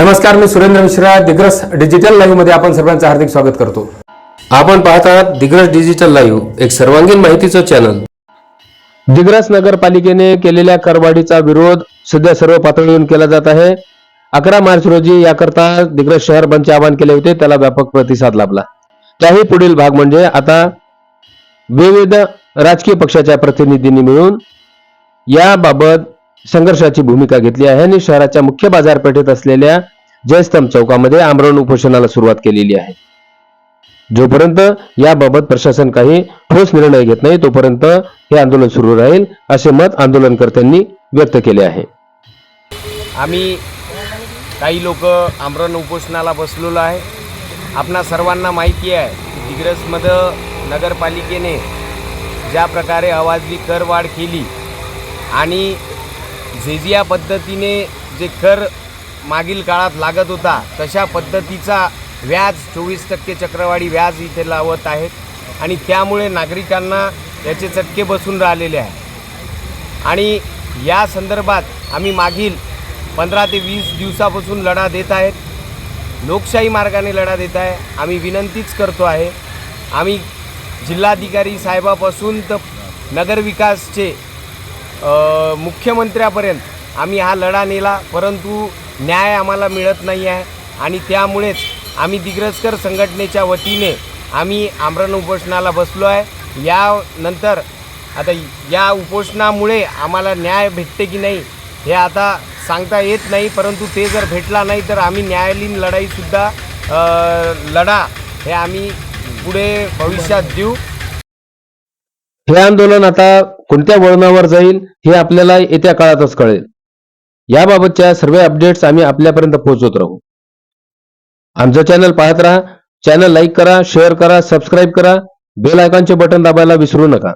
नमस्कार मी सुरेंद्र मिश्रा दिग्रस डिजिटल लाईव्हमध्ये आपण सर्वांचं हार्दिक स्वागत करतो. आपण पाहत आहात दिग्रस डिजिटल लाईव्ह एक सर्वांगीण माहितीचं चॅनल दिग्रस नगरपालिकेने केलेल्या करवाढीचा विरोध सध्या सर्व पातळीवरून केला जात आहे. अकरा मार्च रोजी याकरता दिग्रस शहर बंदचे आवाहन केले होते त्याला व्यापक प्रतिसाद लाभला. त्याही पुढील भाग म्हणजे आता विविध राजकीय पक्षाच्या प्रतिनिधींनी मिळून याबाबत संघर्षाची भूमिका घेतली आहे आणि शहराच्या मुख्य बाजारपेठेत असलेल्या जयस्तंभ चौकामध्ये आमरण उपोषणाला सुरुवात केलेली आहे. जोपर्यंत याबाबत प्रशासन काही ठोस निर्णय घेत नाही तोपर्यंत हे आंदोलन सुरू राहील असे मत आंदोलनकर्त्यांनी व्यक्त केले आहे. आम्ही काही लोक आमरण उपोषणाला बसलेलो आहे. आपणा सर्वांना माहिती आहे की दिग्रसमध्ये नगरपालिकेने ज्या प्रकारे आवाजवी करवाढ केली आणि झेजिया पद्धतीने जे कर मागील काळात लागत होता तशा पद्धतीचा व्याज चोवीस टक्के चक्रवाढी व्याज इथे लावत आहेत. आणि त्यामुळे नागरिकांना याचे चटके बसून राहिलेले आहे आणि या संदर्भात आम्ही मागील पंधरा ते वीस दिवसापासून लढा देत आहेत. लोकशाही मार्गाने लढा देत आहे. आम्ही विनंतीच करतो आहे. आम्ही जिल्हाधिकारी साहेबापासून तर नगरविकासचे मुख्यमंत्र्यापर्यंत. आम्ही हा लढा नेला परंतु न्याय आम्हाला मिळत नाही आहे. आणि त्यामुळेच आम्ही दिग्रजकर संघटनेच्या वतीने आम्ही आमरण उपोषणाला बसलो आहे. यानंतर आता या उपोषणामुळे आम्हाला न्याय भेटते की नाही हे आता सांगता येत नाही. परंतु ते जर भेटला नाही तर आम्ही न्यायालयीन लढाईसुद्धा लढा हे आम्ही पुढे भविष्यात देऊ. हे आंदोलन आता कोणत्या वळणावर जाईल हे आपल्याला येत्या काळातच कळेल. याबाबतच्या सर्व अपडेट्स आम्ही आपल्यापर्यंत पोहोचवत राहू. आमचं चॅनल पाहत राहा चॅनल लाईक करा शेअर करा सबस्क्राईब करा बेल आयकॉनचे बटन दाबायला विसरू नका.